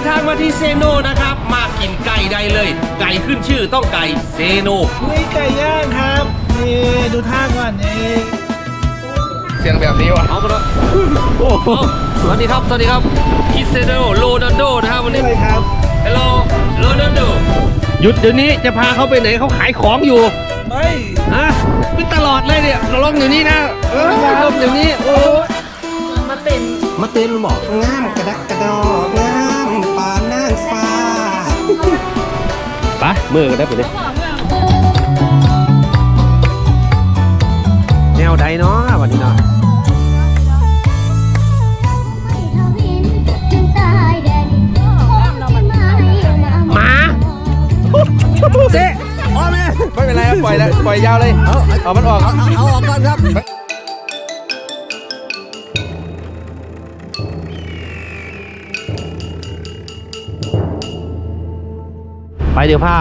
นทางมาที่เซโนนะครับ มากินไก่ได้เลย ไก่ขึ้นชื่อต้องไก่เซโนนี่ไก่ย่างครับนี่ดูท่าก่อนนี่เสียงแบบนี้วะเอาไปเลยโอ้โหสวัสดีครับ สวัสดีครับคิเซโนโรนัลโดนะครับวันนี้อะไรครับฮัลโหลโรนัลโดหยุดเดี๋ยวนี้จะพาเขาไปไหนเขาขายของอยู่ไม่ฮะไม่ตลอดเลยเนี่ยเราลองเดี๋ยวนี้นะเออลงเดี๋ยวนี้โอ้ยมาเป็นมาเต้นบอกงามกระดักกระดอ ไปมือกันได้ปะเนี่ยแนวใดเนาะวันนี้เนาะหมาเจ๊อ๋อแม่ไม่เป็นไรครับปล่อยแล้วปล่อยยาวเลย เอาเอามันออก เอาเอาออกก่อนครับ ไปเดี๋ยวผ้า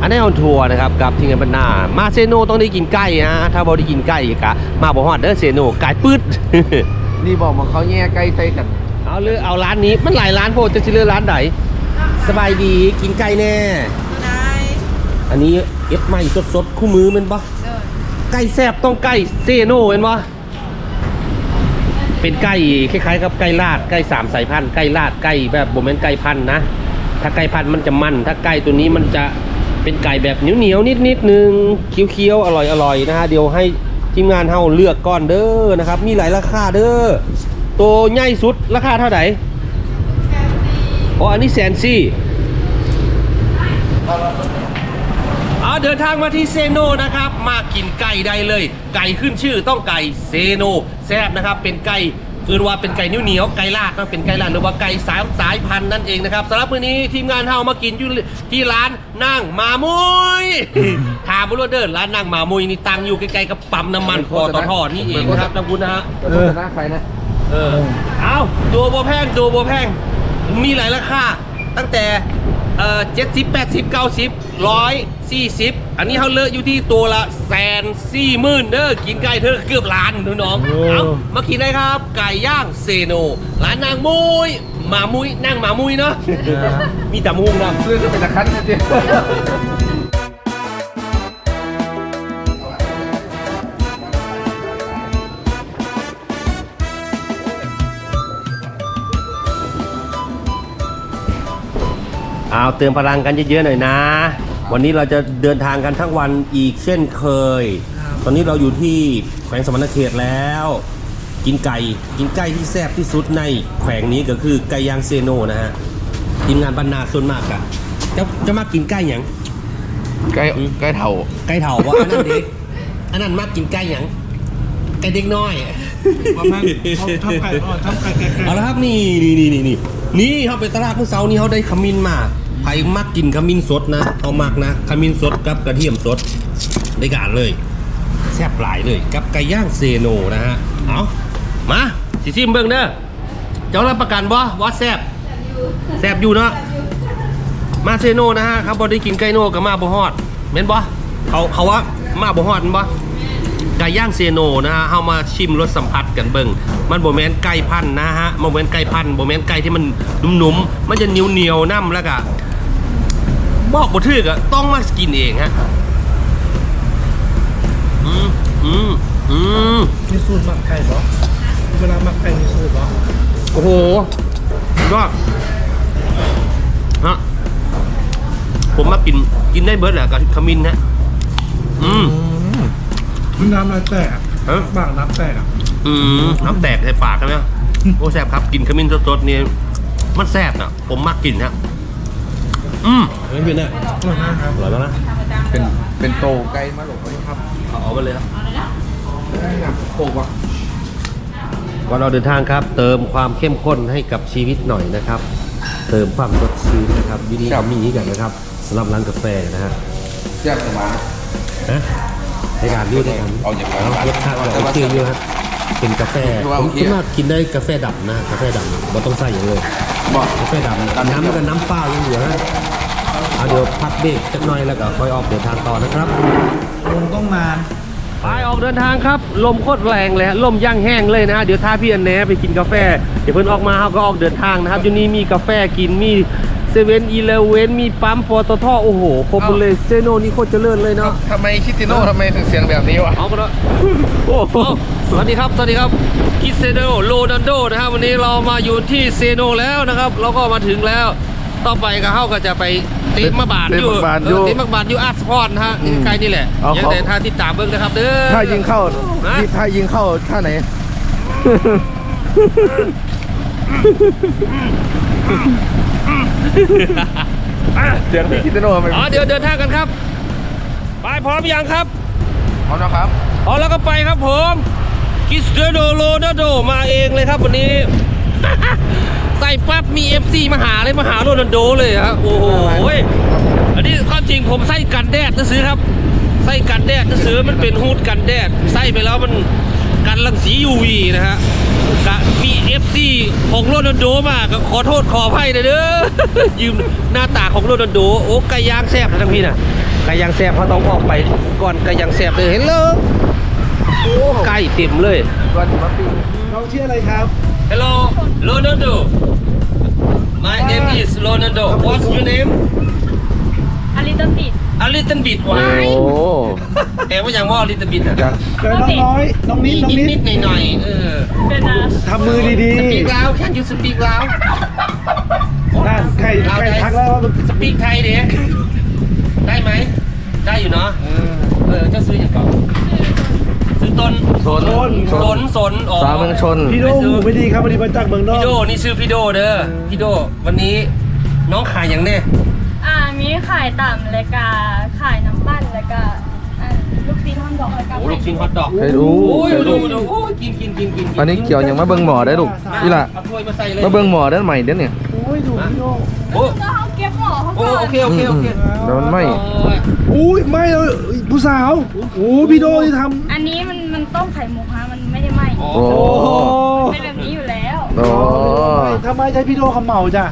อันนี้เอาทัวร์นะครับกับทีมงานบรรณามาเซโนต้องได้กินไก่นะถ้าบอได้กินไก่กะมาบอกฮอดเด้อเซโนไก่ปืดนี่บอกมาเขาแย่ใกล้ใส่กันเอาเลยเอาร้านนี้มันหลายร้านโพดจะชื่อเลือกร้านไหนสบายดีกินไก่แน่ได้อันนี้เอฟใหม่สดๆคู่มือแมันปะไก่แซบต้องไก่เซโนเห็นปะเป็นไก่คล้ายๆกับไก่ลาดไก่สามสายพันธุ์ไก่ลาดไก่แบบโบแมนไก่พันธุ์นะ ถ้าไก่พันธุ์มันจะมัน ถ้าไก่ตัวนี้มันจะเป็นไก่แบบเหนียวๆนิดๆนึงเคี้ยวๆอร่อยๆนะฮะเดี๋ยวให้ทีมงานเฮาเลือกก่อนเด้อนะครับ มีหลายราคาเด้อตัวใหญ่สุดราคาเท่าไหร่อ๋ออันนี้แสนซี่เอาเดินทางมาที่เซโนนะครับ มากินไก่ได้เลย ไก่ขึ้นชื่อต้องไก่เซโนแซ่บนะครับเป็นไก่ คือว่าเป็นไก่นิ้วเหนียวไก่ลาดนะเป็นไก่ลาดหรือว่าไก่สามสายพันธุ์นั่นเองนะครับสำหรับวันนี้ทีมงานเฮามากินอยู่ที่ร้านนั่งหมามุยถามบุรุษเดินร้านนั่งหมามุยนี่ตั้งอยู่ใกล้ๆกับปั๊มน้ำมันปตทนี่เองนะครับท่านคุณนะฮะโฆษณาใครนะเออเอาตัวบัวแพงตัวบัวแพงมีหลายราคาตั้งแต่ เอ่อเจ็ดสิบแปดสิบเก้าสิบร้อยสี่สิบอันนี้เขาเลอะอยู่ที่ตัวละแสนสี่หมื่นเด้อกินไก่เธอเกือบล้านน้องๆเอามากินได้ครับ ไก่ย่างเซโนร้านนางมุยหมามุยนั่งหมามุยเนาะมีแต่มุงนะเรื่องก็เป็นตะคันนะเจ๊ เอาเติมพลังกันเยอะๆหน่อยนะ วันนี้เราจะเดินทางกันทั้งวันอีกเช่นเคย ตอนนี้เราอยู่ที่แขวงสมณเขตแล้ว กินไก่กินไก่ที่แซ่บที่สุดในแขวงนี้ก็คือไก่ย่างเซโนนะฮะทีมงานบรรณาส่วนมากอะจะจะมากินไก่หยังใกล้ใกล้เท่าไก่เถาว่าอันนั้นเด็กอันนั้นมากกินไก่หยังไก่เด็กน้อยว่าแม่งเขาทำไก่อ่อนทำไก่ไก่ไก่เอาละครับนี่นี่นี่นี่นี่นี่เขาไปตลาดเมื่อเช้านี้เขาได้ขมิ้นมาไผ่มักกินขมิ้นสดนะเขามักนะขมิ้นสดกับกระเทียมสดได้การเลย แซ่บหลายเลย กับไก่ย่างเซโนนะฮะเอามาสิซิมเบิ่งเด้อเจ้ารับประกันบ่ว่าแซ่บแซ่บอยู่เนาะมาเซโนนะฮะครับบ่ได้กินไก่โนกับมาบ่ฮอดเม่นบ่เขาเขาว่ามาบ่ฮอดบ่ไก่ย่างเซโนนะฮะเอามาชิมรสสัมผัสกันเบิ่งมันโบแมนไก่พันนะฮะโบแมนไก่พันโบแมนไก่ที่มันนุ่มๆ มันจะเหนียวเหนียวน้ำแล้วก็ บอกบ่ถึกอะต้องมากินเองฮะอืมอืมอืมมีสูตรหมักไก่เหรอเวลาหมักไก่มีสูตรเหรอโอ้โหยอดฮะผมมากินกินได้เบิร์ดแหละกับขมิ้นฮะอืมมันน้ำอะไรแตกเอ้าบางน้ำแตกอะอืมน้ำแตกใส่ปากใช่ไหมโอ้แซ่บครับกินขมิ้นสดๆนี่มันแซ่บอะ ผมมักกินฮะ อืมไม่เป็นไรอร่อยมากครับอร่อยมากนะ เป็นเป็นโตไกลมาหลงไปครับเอาเอาไปเลยครับได้ครับโตว่ะก่อนเราเดินทางครับ เติมความเข้มข้นให้กับชีวิตหน่อยนะครับ เติมความสดชื่นนะครับวิธีการมีนี้กันนะครับสำหรับร้านกาแฟนะฮะแซ่บสมานะในการยืดในการเอาอย่างไรรสชาติโอเคอยู่ครับ เป็นกาแฟคือว่าผโอมเค คิดว่ากินได้กาแฟดำนะกาแฟดำเราต้องใส่อย่างเลยบอก กาแฟดำน้ำกับน้ำเปล่ายังเหลือนะเอาเดี๋ยวพักเบรกสักหน่อยแล้วก็ค่อยออกเดินทางต่อนะครับลงต้องนานไปออกเดินทางครับ ลมโคตรแรงเลยฮะลมย่างแห้งเลยนะฮะเดี๋ยวถ้าพี่อันแหนไปกินกาแฟ เดี๋ยวเพิ่นออกมาเขาก็ออกเดินทางนะครับอยู่นี่มีกาแฟกินมี เซเว่นอีเลเวนมีปั๊มปตทโอ้โหครบหมดเลยเซโนนี่โคตรเจริญเลยเนาะทำไมคิติโน่ทำไมถึงเสียงแบบนี้วะเอากันละโอ้โหสวัสดีครับสวัสดีครับคิเซโนโรนันโดนะครับวันนี้เรามาอยู่ที่เซโนแล้วนะครับเราก็มาถึงแล้วต่อไปก็เข้าก็จะไปเตะมาบาดอยู่เตะมาบาดอยู่เออเตะมาบาดอยู่อาร์ตสปอร์ตนะฮะอืมใกล้ๆนี่แหละเอายังเขาแต่ท่าที่ตามเบิ้งนะครับเด้อถ้ายิงเข้าฮะถ้ายิงเข้าท่าไหน เสียงพี่คิติโน่ทำไมอ๋อเดี๋ยวเดินทางกันครับ ไปพร้อมยังครับ พร้อมนะครับอ๋อแล้วก็ไปครับผมคริสเตียโนโรนัลโดมาเองเลยครับวันนี้ ใส่ปั๊บมี FC มาหาเลยมาหาโรนัลโดเลยฮะโอ้โหอันนี้ความจริงผมใส่กันแดดซื้อครับใส่กันแดดซื้อมันเป็นฮูดกันแดดใส่ไปแล้วมันกันรังสี UV นะฮะ กะมี FC ของโรนัลโดมาก็ขอโทษขออภัยนะเด้อยืมหน้าตาของโรนัลโดโอ้ไก่ย่างแซ่บนะทั้งพี่น่ะไก่ย่างแซ่บเขาต้องออกไปก่อนไก่ย่างแซ่บเลยเห็นเลยโอ้ไก่เต็มเลยก่อนมาปีน้องชื่ออะไรครับ Hello, Ronaldo. My name is Ronaldo. What's your name? A little bit A little bit โอ้ why แต่ว่าอย่างว่า a little bit อะจังเกิดน้องน้อย น้องนิดน้องนิดนินิดดหน่อยหน่อยๆเออเป็นนะทำมือดี speak แล้ว can you speak แล้วๆนั่นใครใครทักแล้วว่า speak ไทยเด็กได้ไหม ได้อยู่เนาะ เออเจ้าซื้ออย่างก่อนซื้อต้นชนสนสนอ๋อสาวเมืองชน พี่โดหูไม่ดีครับวันนี้มาจากเมืองนอพี่กโดนี่ชื่อพี่โดเด้อพี่โดวันนี้น้องขายอย่างแน่อ่ามีขายต่ำเลยกาขายน้ โอ้ลูกชิ้นฮอตดอกให้ดู โอ้ยให้ดูดูดูโอ้ยกินกินกินกินอันนี้เกี่ยวอย่างมาเบิ่งหมอได้ลูกนี่ล่ะเอาถ้วยมาใส่เลยมาเบิ่งหมอด้านใหม่เด้อเนี่ยโอ้ยดูพี่โดโอ้ก็เขาเก็บหมอเขาโอ้ก่อนโอเคโอเคโอเคเดี๋ยวมันไหม่โอ้ยอุ้ยไม่เลยผู้สาวโอ้พี่โดที่ทอันนี้มันมันต้มไข่มุกฮะมันไม่ได้ไหมโอ้โอ้ำโอ้เป็นแบบนี้อยู่แล้วโอ้ทำไมใช้พี่โดคำเหมาจ้ะ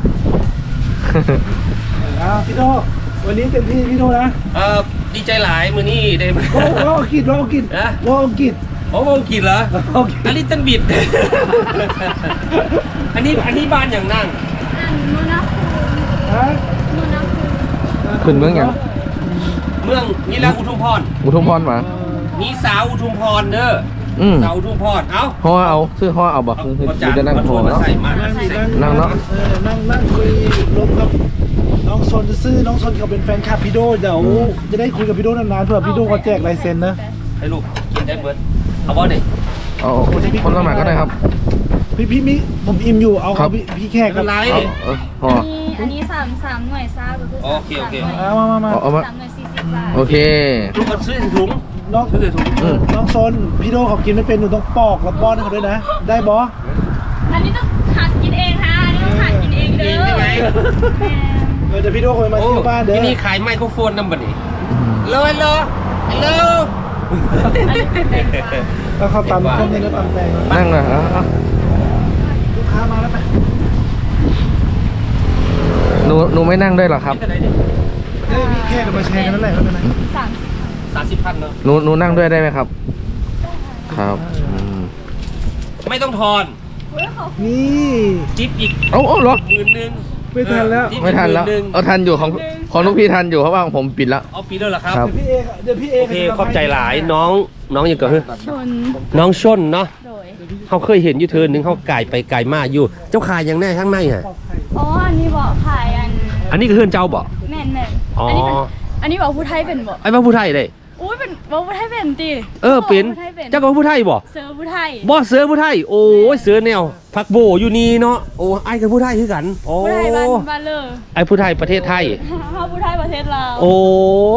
อ่าพี่โดวันนี้เต็มที่พี่โดนะ เออดี ใจหลายมือนี่ได้ไหมโอ้โหอังกฤษว่าอังกฤษฮะว่าอังกฤษโอ้โหกินเหรอโอเคอันนี้ตันบิด อันนี้อันนี้บ้านอย่างนั่งอันนู้นนะฮะนู้นนะขึ้นเมืองอย่างเมืองนี่แหละอุทุมพรอุทุมพรมานี่สาวอุทุมพรเด้อ อืมสาวอุทุมพรเอ้าห่อเอาซื้อห่อเอาบอกเอาคือเอาคืจาอนจะนั่งมาห่ถ้อวยมาเนาะ ใส่มานั่งใส่นั่งนั่งเนอะเออนั่งนั่งคุยลมกับน้องซนซื่อน้องซนเขาเป็นแฟนคลับพี่โดเดี๋ยวจะได้คุยกับพี่โดนานๆเผื่อพี่โดเขาแจกลายเซ็นนะให้ลูกกินได้เบิร์ดเอาบอลดิเอาคนละหมากก็ได้ครับ พี่พี่มิผมอิ่มอยู่เอาครัเอาบ พี่พี่แขกไม่คเป็รับนไร เอาเออห่อ อันนี้อันนี้สามสามหน่วยซาก็คือโอเคโอเค สามหน่วยเอามามามาเอาเอามา สามหน่วยสี่สิบบาทโอเค ลูกก็ซื้อถุง น้องซื้อถุงอืมน้องซนพี่โดเขากินไม่เป็นหนูต้องปอกแล้วป้อนให้เขาด้วยนะ ได้บออันนี้ต้องหัดกินเองฮะอันนี้ต้องหัดกินเองเด้กินอใช่ไหมแม่เออเดี๋ยวพี่โดคอยมาโอ้ที่บ้านเด้อที่นี่ขายไมโครโฟนนำบัดนี้เลยเลยเลยอันนี้เป็นแตงกวาแล้วเขาตำส้มนี่แล้วตำแตงนั่งนะเอาเอาลูกค้ามาแล้วไปหนูหนูไม่นั่งด้วยเหรอครับ เอ้ยพี่แขกเดี๋ยวมาแชร์กันนั่นแหละไม่เป็นไรสามสิบ สามสิบพันเนาะหนูหนูนั่งด้วยได้ไหมครับ ครับอืมไม่ต้องทอนเฮ้ยเขานี่จิ๊บอีกเอาเอาเหรอ หมื่นหนึ่งไม่ทันแล้ว จิ๊บอีกไม่ทันแล้วหมื่หงเอาทันอยู่ของของลูกพี่ทันอยู่เพราะว่าของผมปิดแล้ว เอาปีด้วยเหรอครับ ครับเดี๋ยวพี่เอเดี๋ยวพี่เอโอเคขอบใจหลายน้องน้องยังก็คือชนน้องชนเนาะโดยเขาเคยเห็นอยู่เธอหนึ่งเขาไก่ไปไก่มาอยู่ เจ้าขายยังแน่ข้างในฮะอ๋ออันนี้บอกขายอันอันนี้คือเฮือนเจ้าบ่ แม่นแม่นอ๋ออันนี้เป็นอันนี้บอกผู้ไทยเป็นบอกไอ้บ้าผู้ไทยเลยอุ้ย เป็นบอกผู้ไทยเป็นตีเออเป็นผู้ไทยเป็นเจ้าก็ผู้ไทยบ่เซอร์ผู้ไทย บ่เสือผู้ไทย โอ้ยเสือแนวพักโบอยู่นี่เนาะโอ้ไอ้กับผู้ไทยคือกัน โอ้ผู้ไทยบ้านบ้านเลอไอ้ผู้ไทยประเทศไทยเขาผู้ไทยประเทศลาวโอ้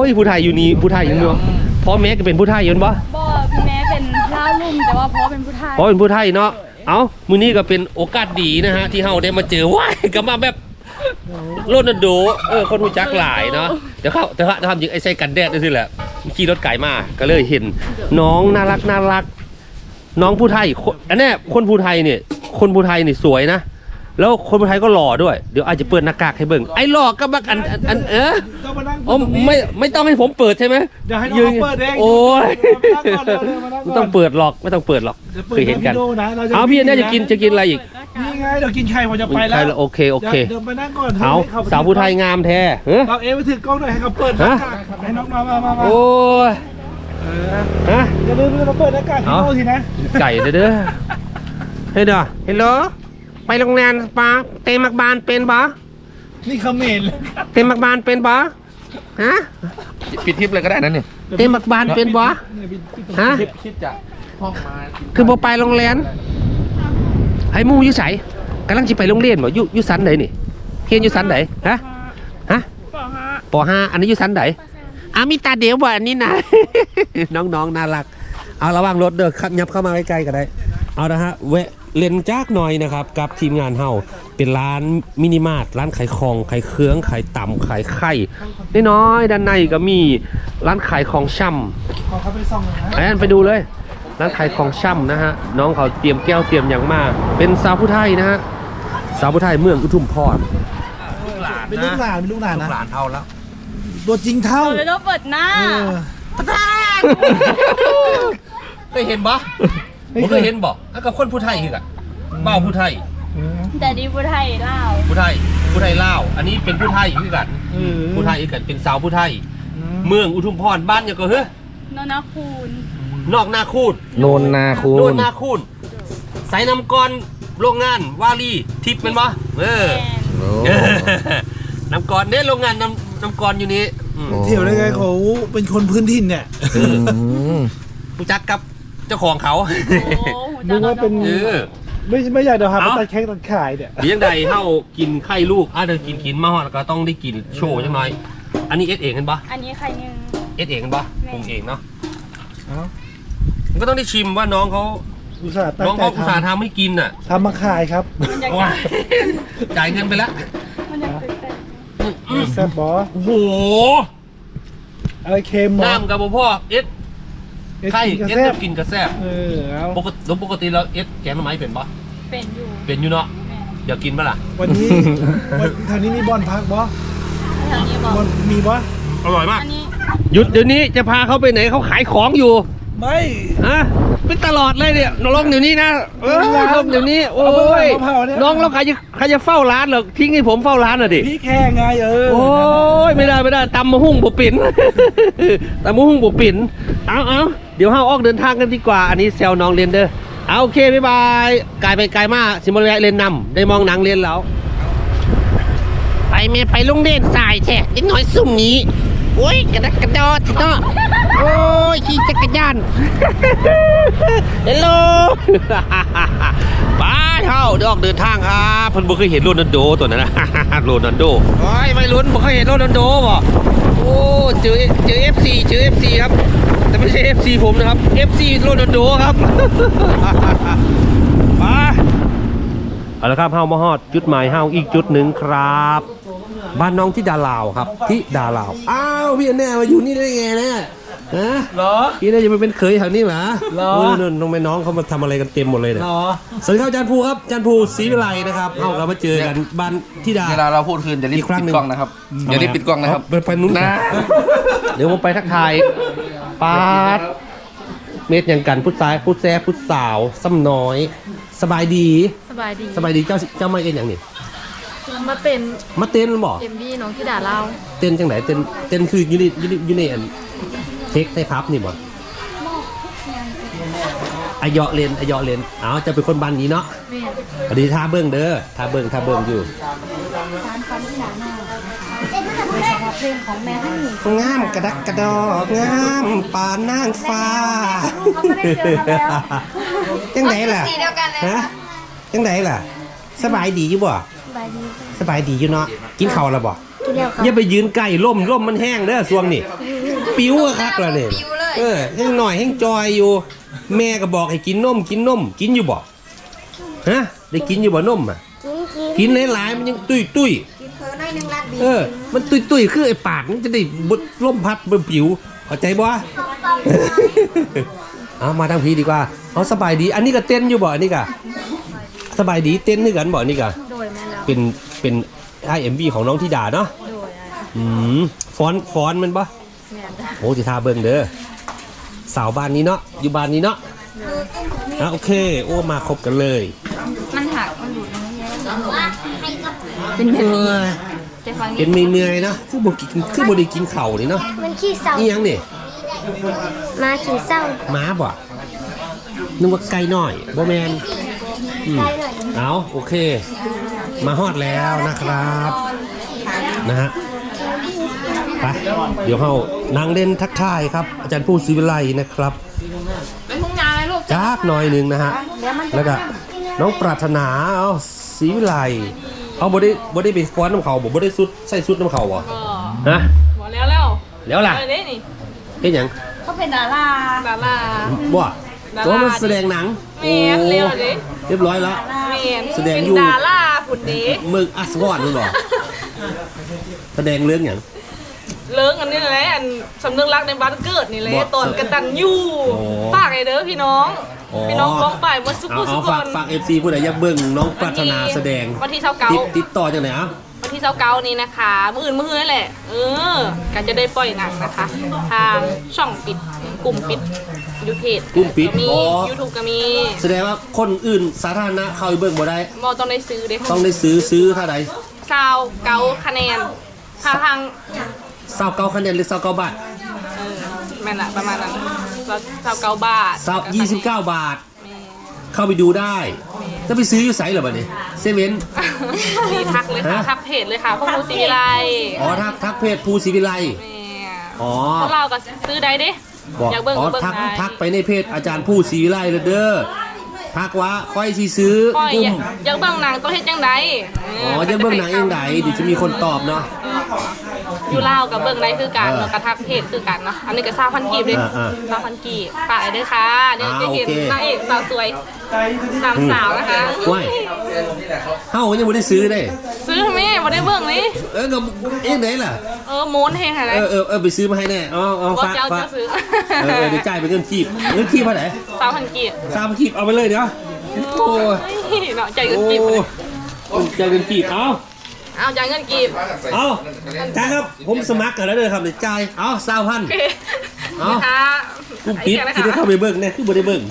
ยผู้ไทยอยู่นี่ผู้ไทยอยู่เนาะพ่อแม่ก็เป็นผู้ไทยอยืนบ่ บ่แม้เป็นลาวลุ่มแต่ว่าเพราะเป็นผู้ไทย เพราะเป็นผู้ไทยเนาะ เอ้า มื้อนี้ก็เป็นโอกาสดีนะฮะ ที่เฮาได้มาเจอว้ายก็มาแบบ รถนั่นดเออคนรู้จักหลายเนาะเดี๋ยวเขาแต่ว่าทำยิงไอ้ใส่กันแดดนี่สิแหละขี่รถไก่มาก็เลยเห็น น้องน่ารักน่ารัก น้องผู้ไทยคนอันนี้คนผู้ไทยเนี่ยคนผู้ไทยนี่สวยนะ แล้วคนไทยก็หล่อด้วย เดี๋ยวอาจจะเปิดหน้ากากให้เบิ่งไอ้หล่อก็บักอันอันอันเออต้องมานั่งโอ้ไม่ไม่ต้องให้ผมเปิดใช่ไหมเดี๋ยวให้น้องเขาเปิดเองโอ้ยมานั่งก่อนเร็วๆมานั่งก่อน ไม่ต้องเปิดหรอกไม่ต้องเปิดหรอกดี๋ยวปิดเคยเห็นกัน ให้พี่โดนะรเอาพี่อันเนี้ยจะกินจะกินอะไรอีกนี่ไงเดี๋ยวกินไข่ผมจะไปแล้ใครวละโอเคโอเคเดี๋ยวไปนั่งก่อนเอาให้ขสาวผู้ไทยงามแท้เฮ้ย เราเอไปถือกล้องหน่อยให้เขาเปิดหน้ากากให้น้องมามามามาโอ้ยเออฮะ อย่าลืมเราเปิดหน้ากากให้เอาโดทีนะ ไก่เด้อเด้อเฮ้ยเด้อเฮลโหล ไปโรงแรมปะเตมักบานเป็นปะนี่เขาเหม็นเลยเตมักบานเป็นปะฮะปิดทิปเลยก็ได้นั่นนี่เตมักบานเป็นปะเนี่ยพี่พี่ฮะทิปคิดจะห้องมาคือบ่ไปโรงแรมให้หมู่อยู่ไสกำลังสิไปโรงเรียนบ่อยู่อยู่สันไหนนี่เรียนอยู่สันไหนฮะฮะปห้าอันนี้อยู่สันไหนอามีตาเดียวบ่อันนี้นะน้องๆน่ารัก เอาระวังรถเด้อขับยับเข้ามาใกล้ๆก็ได้ เอาละฮะแวะ เล่นจากหน่อยนะครับ กับทีมงานเฮาเป็นร้านมินิมาร์ทร้านขายของขายเครื่องขายต่ำขายไข่น้อยๆด้านในก็มีร้านขายของช่ำขอเขาไปส่องหน่อยนะไอ้อันไปดูเลยร้านขายของช่ำนะฮะน้องเขาเตรียมแก้วเตรียมอย่างมาก เป็นสาวผู้ไทยนะฮะสาวผู้ไทยเมืองอุทุมพรเป็นลูกหลานเป็นลูกหลานนะหลานเท่าแล้วตัวจริงเท่าเราเลยต้องเปิดหน้าเออเคยเห็นบ่ ผมเคยเห็นบ่แล้วกับคนผู้ไทยคือกันเบ้าผู้ไทย แต่ดีบุไทยเล่าผู้ไทย ผู้ไทยลาวอันนี้เป็นผู้ไทยคือกันเออผู้ไทยคือกันเป็นสาวผู้ไทยอืมเมืองอุทุมพรบ้านอย่างก็เฮ้ยนนคูณนอกนาคูดโนนนาคูโนณนนาคูดใส่น้ำกรโรงงานวาลีทิพย์เป็นบ่เออแอนโอ้น้ำกรเนี่ยโรงงานน้ำน้ำกรอยู่นี้อืมโอ้เที่ยวได้ไงเขาเป็นคนพื้นถิ่นเนี่ยอืมรู้จักกับ เจ้าของเขาโอ้โหนึกว่าเป็น เออ ไม่ไม่อยากเดี๋ยวหาไปเอ้า ตัดแข้งตัดขายเนี่ย เลี้ยงใดเฮากินไข่ลูกอะเดี๋ยวกินกินมาฮอดแล้วก็ต้องได้กินโชว์จังหน่อยอันนี้เอสเองกันปะอันนี้ใครนึงเอสเองกันปะแม่ปรุงเองเนาะเอ้า มันก็ต้องได้ชิมว่าน้องเขาอุตส่าห์ตั้งน้องใจเขาอุตส่าห์ททำให้กินน่ะำทำมาขายครับมันอยากโอ้ยจ่ายเงินไปแล้วมันอยากตื่นเต้นแซ่บบอโอ้โหอะไรเค็มหมอน้ำกับพ่อเอสเอ็ด ไข่กินกระเอสแซ่บจะกินกระแซบเออเอาปกติแล้วปกติเราเอสแกงหน่อไม้เป็นปะเป็นอยู่เป็นอยู่เนาะแม่เดี๋ยวกินปะล่ะวันนี้วันแถวนี้มีบอลพักบอแถวนี้บอกบอลมีบออร่อยมาก อันนี้หยุดเดี๋ยวนี้จะพาเขาไปไหนเขาขายของอยู่ไม่ฮะเป็นตลอดเลยเนี่ยลงเดี๋ยวนี้นะเออลงเดี๋ยวนี้ โอ้เอาไปยเอาเผาเนี่ยน้องแล้วใครจะใครจะเฝ้าร้านเหรอทิ้งให้ผมเฝ้าร้านน่ะดิ พี่แค่ไงเออโอ้ยไม่ได้ไม่ได้ตำมะฮุ่งบปิ่นตำมะฮุ่งบปิ่นเอาเอา เดี๋ยวห้าออกเดินทางกันดีกว่า อันนี้แซวน้องเรียนเด้อเอาโอเคบ๊ายบายกลายไปไกลมากสิมาแวะเรียนนำได้มองหนังเรียนแล้ว ไปเมียไปโรงเรียนสายแท้นิดหน่อยสุ่มนี้โอ้ยกระดักกระดอทีเนาะโอ้ยขี่จักรยานเฮลโลไปเท่าเดี๋ยวออกเดินทางครับเพิ่นบ่เคยเห็นโรนัลโดตัวนั้นนะโรนัลโดโอ้ยไม่ลุ้นบ่เคยเห็นโรนัลโดบ่โอ้เจอเจอ FC เจอ FC ครับ แต่ไม่ใช่ FC ผมนะครับ FC โรนัลโดครับ มาเอาละครับเฮามาฮอดจุดหมายเฮาอีกจุดหนึ่งครับ บ้านน้องที่ดาลาวครับ ที่ดาลาว อ้าวพี่แน่มาอยู่นี่ได้ไงเนี่ย ฮะเหรอพี่น่าจะมาเป็นเคยแถวนี้หรอเหรอเออนั่นน้องแม่น้องเขามาทำอะไรกันเต็มหมดเลยเนี่ย เหรอ สวัสดีครับอาจารย์ภูครับอาจารย์ภูศรีวิไลนะครับเอาเรามาเจอกันบ้านที่ดา เวลาเราพูดคืนจะรีบอีกครั้งปิหนึ่ดง กล้องนะครับอย่ารีบปิดกล้องนะครับไปไปนู้นนะ เดี๋ยวผมไปทักทายปาดเมตรอย่างกันพุทธซ้ายพุทธแซ่พุทธสาวซ้ำน้อย สบายดีสบายดีสบายดีเจ้าเจ้าไม่เอ็นอย่างนี้มาเป็นมาเต้นบอกเอ็มบีน้องที่ด่าเรา เต้นจังไหนเต้นเต้นคืออยู่ในอยู่ในอยู่ในอัน เทคในพับนี่บ่อายะเลนอายะเลนเอาจะเป็นคนบ้านนี้เนาะแม่พอดีท่าเบิ้งเด้อท่าเบิ้งท่าเบิ้งอยู่เพลงของแม่ให้หนูงามกระดักกระดอกงามป่านางฟ้าจังไหนล่ะฮะจังไหนล่ะ สบายดีอยู่บ่สบายดีสบายดีอยู่เนาะกินข้าวแล้วบ่กินแล้วครับอย่าไปยืนใกล้ล่มล่มมันแห้งเด้อสวงนี่ ปิ้วอะคักแล้วเนี่ยเออแห้งหน่อยแห้งจอยอยู่ แม่ก็บอกให้กินนมกินนมกินอยู่บ่ฮะได้กินอยู่บ่นมอะกินกินกินหลายๆมันยังตุ้ยตุ้ยกินเพอหน่อยนึงรักดีเออ มันตุ้ยตุ้ยคือไอ้ปากมันจะได้บดลมพัดบนผิวเข้าใจบ่ เอามาทางพีดีกว่าเอาสบายดี อันนี้ก็เต้นอยู่บ่อันนี้ก็สบายดีเต้นด้วยกันบ่อันนี่ก็โดยเป็นเป็นไอเอ็มวีของน้องธิดาเนาะโดยอะอืมฟอนต์ฟอนต์มันปะแม่นจ้ะ โอ้สิทาเบิ่งเด้อสาวบ้านนี้เนาะอยู่บ้านนี้เนาะอะโอเค โอ้มาครบกันเลย มันหักมันหลุดมันเยอะเป็นเมื่อยแต่ฟังเป็นเมื่อยๆเนาะคือบ่กินคือบ่ได้กินข้าวนี่เนาะมันขี้เศร้านี่ยังนี่มาขี้เศร้าหม้าบ่นึกว่าไก่น้อยบ่แม่นอืมได้หน่อยเอาโอเค มาฮอดแล้วนะครับนะฮะ ไปเดี๋ยวเฮานางเล่นทักทายครับ อาจารย์ผู้ศิวิไลนะครับเป็นทุ่งนาไหมลูกจากหน่อยหนึ่งนะฮะแล้วก็น้องปรารถนาเอาศรีวิไลเอาบ่ได้บ่ได้ไปฟ้อนน้ำเขาบ่บ่ได้สุดใส่สุดน้ำเขาบ่ก็ฮะหมดแล้วแล้วแล้วล่ะเออเด้นี่เฮ็ดหยังเขาเป็นดาราดาราบ่ดาราตัวมันแสดงหนังแม่นเร็วเด้เรียบร้อยแล้วแม่นแสดงอยู่เป็นดาราผุดเด้มึงอัศวรนู่นบ่แสดงเรื่องหยัง เลิกอันนี้แหละอันสำนึกรักในบ้านเกิดนี่แหละบ่ตอนกระตันยูโอ้ฝากไอ้เด้อพี่น้องอ๋อพี่น้องฟ้องไปหมดสุกเอาสุเอากคฝากนฝาก FC ผู้ใดอยากเบิ่งน้องปรารถนาแสดงวันที่เช้าเก้า ติดติดต่อจังไหนอะ วันที่เช้าเก้านี้นะคะ มืออื่นมืออื่นนั่นแหละ เออก็จะได้ปล่อยหนังนะคะ ทางช่องปิด กลุ่มปิดยูเพจกลุ่มปิดมีอ๋อ ยูทูบก็มีแสดงว่าคนอื่นสาธารณะเข้าไปเบิ่งบ่ได้บอต้องได้ซื้อเด้ต้องได้ซื้อซื้อเท่าใด ซาวเก้าคะแนนถ้าทาง เศร้าเก้าคะแนนหรือเศร้าเก้าบาทเออแม่นละประมาณนั้นแล้วเช้าเก้าบาทเศร้ายี่สิบเก้าบาทแม่เข้าไปดูได้จะไปซื้ออยู่ไสเหรอบัดนี้เซเว่นดีทักเลยค่ะฮะ ทักเพจเลยค่ะพวกมูซีวิไลอ๋อทักทักเพจภูศิวิไลแม่อ๋อ พวกเราก็ซื้อได้เด้บอกอยากเบิ่งอ๋อก็เบิ่งทักได้ทักไปในเพจอาจารย์ผู้ศิวิไลเลยเด้อ ทักว่าค่อยสิซื้อก้อยกุ้อยามกอยากเบิ่งหนังต้องเฮ็ดจังไดอ๋อจะเบิ่งหนังเองไหนเดี๋ยวจะมีคนตอบเนาะ อยู่ลาวกับเบิ่งได้คือกันเออแล้วก็ทักเพจคือกันเนาะอันนี้ก็ซาวพันกีบเด้อ่าอ่าซาวพันกีบฝากไอ้เด้อค่ะเดี๋ยวอ่าจะเห็นโอเคนางเอกสาวสวยสามสาวนะคะว้าย เฮ้ายังไม่ได้ซื้อได้ซื้อทำไมบ่ได้เบิ่งนี่เออก็เองไหนล่ะ เออโม้นเฮงอะไรเออเออเออไปซื้อมาให้แน่อ๋ออ๋อว่าฝากเจ้าฝาจะกซื้อ เออเออเดี๋ยวจ่ายเป็นเงินคีบเงินคีบเท่าไหร่สาวพันกีบ สามคีบเอาไปเลยเดี๋ยวโอ้ยเนาะจ่ายเงินโอ้กีบไปเลยจ่ายเงินคีบเอาเอาจ่ายเงินกีบเอาจ่ายครับผมสมัครกันแล้วเลยครับเดี๋ยวจ่ายเอาสามพันโอเคเอานะคะกูปิดไอ้คิดแกว่าเข้าไปเบิ่งเนี่ยคือบ่ได้เบิ่ง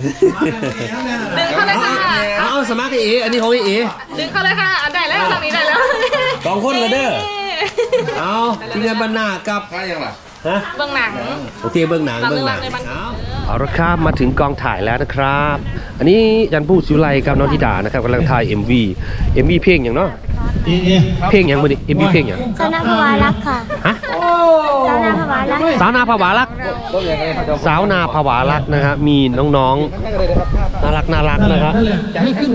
ดึงเข้าเลยค่ะเอาเอาสมัครไอเออันนี้ของไอเอดึงเข้าเลยค่ะอันได้แล้วทางนี้ได้แล้วสองคนเลยเด้อเอาทีมงานบรรณากับถ้ายังล่ะฮะเบื้องหนังโอเคเบื้องหนังตามเบื้องหเรื่นัองงในบันทึกเอา เอาละครับมาถึงกองถ่ายแล้วนะครับ อันนี้ยันผู้สิวไลกับน้องธิดานะครับกำลังถ่าย MV MV เพลงอย่างเนาะเพลงอย่างมื้อนี้ MV เพลงอย่างสาวนาภาวารักษ์ค่ะ ฮะ สาวนาภาวารักษ์สาวนาภาวารักษ์สาวนาภาวารักนะฮะมีน้องๆน่ารักน่ารักนะครับ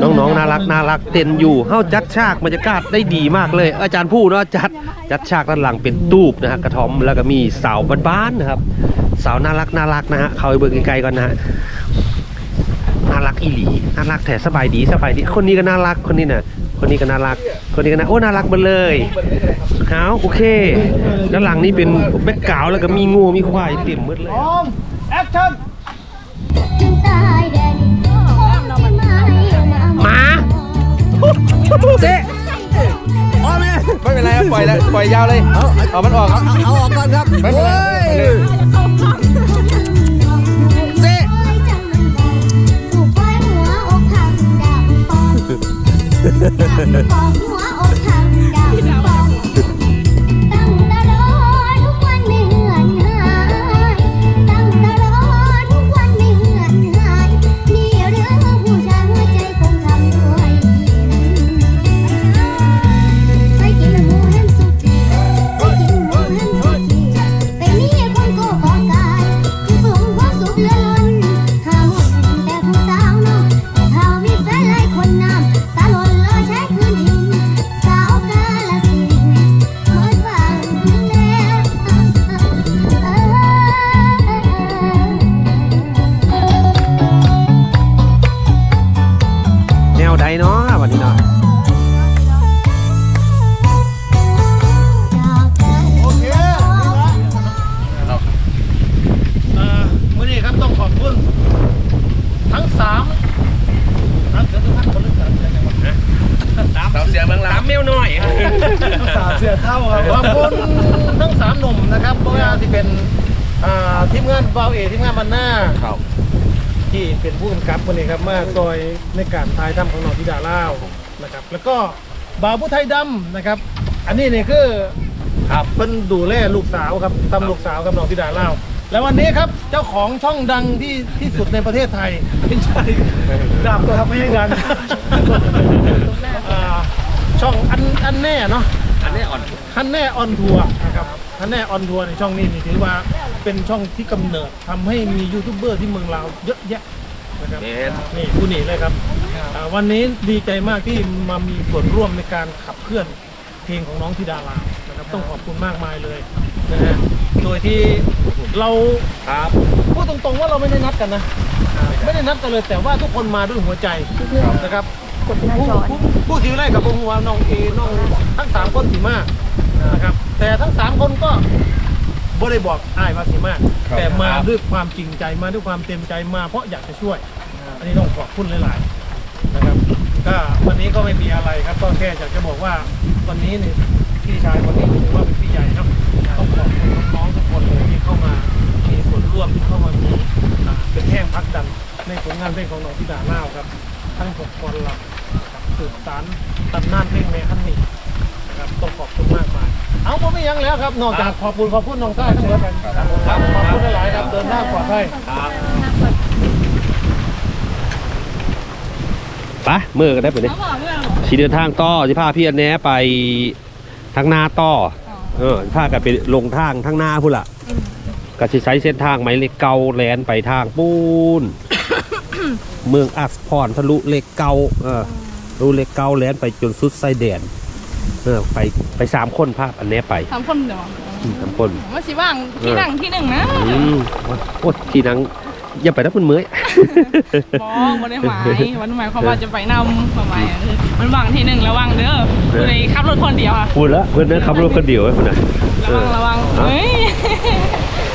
น้องๆน่ารักน่ารักเต้นอยู่เฮาจัดฉากบรรยากาศได้ดีมากเลย อาจารย์ผู้เนาะจัดจัดฉากด้านหลังเป็นตูบนะฮะกระท่อมแล้วก็มีสาวบ้านๆนะครับ สาวน่ารักน่ารักนะฮะเข้าไปเบิ่งไกลๆก่อนนะฮะน่ารักอีหลีน่ารักแถสบายดีสบายดีคนนี้ก็น่ารักคนนี้น่ะ คนนี้ก็น่ารัก คนนี้ก็น่าโอ้น่ารักหมดเลยเอาโอเคด้านหลังนี่เป็นแบ็กกราวด์แล้วก็มีงูมีควายเต็มหมดเลยพร้อมแอคชั่นจึงตายแดนโอ้จะไม่มาหมาเจ๊อ๋อแม่ไม่เป็นไรครับปล่อยแล้วปล่อยยาวเลยเอาเอามันออกเอาเอาออกก่อนครับไม่เป็นไร ปองหั เสือเท่าครับขอบคุณทั้งสามหนุ่มนะครับเพราะว่าที่เป็นอ่าทีมงานเบาเอทีมงานบันหน้า ครับ ที่เป็นผู้กำกับคนนี้ครับมาซอยในการถ่ายทำของน้องธิดาเล่าวนะครับ แล้วก็บ่าวผู้ไทยดำนะครับ อันนี้เนี่ยคือครับเป็นดูแลลูกสาวครับทำลูกสาวกับน้องธิดาเล่าวแล้ววันนี้ครับเจ้าของช่องดังที่ที่สุดในประเทศไทยไม่ใช่ดาบครับไม่ใช่ดังอ่าช่องอันอันแน่เนาะ อันแน่ออนอันแน่ออนทัวร์นะครับอันแน่ออนทัวร์ในช่องนี้นี่ถือว่าเป็นช่องที่กำเนิดทำให้มียูทูบเบอร์ที่เมืองลาวเยอะแยะนะครับนี่ผู้นี้เลยครับอ่าวันนี้ดีใจมากที่มามีส่วนร่วมในการขับเคลื่อนเพลงของน้องธิดาลาวนะครับต้องขอบคุณมากมายเลยนะฮะโดยที่เรา ครับ พูดตรงๆว่าเราไม่ได้นัดกันนะ ไม่ได้นัดกันเลยแต่ว่าทุกคนมาด้วยหัวใจนะครับ ผู้ผู้ผู้ที่ไล่กับพงหัวน้องเอน้องทั้งสามคนสีมากนะครับ แต่ทั้งสามคนก็บ่ได้บอกอ้ายว่าสีมากแต่มาด้วยความจริงใจมาด้วยความเต็มใจมาเพราะอยากจะช่วย อันนี้ต้องขอบคุณหลายๆนะครับ ก็วันนี้ก็ไม่มีอะไรครับ ก็แค่อยากจะบอกว่าวันนี้เนี่ยพี่ชายคนนี้ถือว่าเป็นพี่ใหญ่เนาะต้องขอบคุณน้องๆทุกคนเลยที่เข้ามามีส่วนร่วมที่เข้ามามีอ่าเป็นแห้งพักดันในผลงานเพลงของน้องธิดาเล่าวครับ ทั้งหกคนเราครับ สืบสารตำนานเพลงในขั้นนี้นะครับต้องขอบคุณมากมายเอาผมไม่ยังแล้วครับนอกจากขอบคุณขอบคุณน้องต้าทั้งหมดครับขอบคุณหลายๆครับเดินหน้างปลอดภัยไปเมื่อกันได้ปะเนี่ยเขาบอกเรื่องสีเดินทางต่อสิพาพี่อันแหนไปทางนาต่อเออพากันไปลงทางทางนาพุ่นละก็สิใช้เส้นทางไหมเล็กเกาแลนไปทางปูนเมืองอัสพรทะลุเล็กเกาเออ ทะลุเล็กเกาแลนไปจนสุดไซแดนเออไปไปสามคนภาพอันแหนไปทำคนเดียวอืมสามคนว่าสิว่างที่นั่งที่หนึ่งนะอืมโอ้ยทีนังอย่าไปนะคุณเมยมองวันได้หมายวันหมายความว่าจะไปนำประมาณคือมันว่างที่หนึ่งระวังเด้อเลยขับรถคนเดียวอะพูดแล้วเพื่อนนั้นขับรถคนเดียวไว้คนน่ะเอระวัองระวังเฮ้ย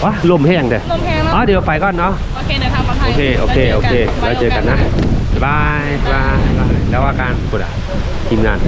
วะลมแห้งเด้อลมแพงเนาะอ๋อเดี๋ยวไปก่อนเนาะโอเคเดินทางปลอดภัโอยเคโอเคโอเคแล้วเจอกันนะ บายบายบายแล้วว่าการพูดอะทีมงาน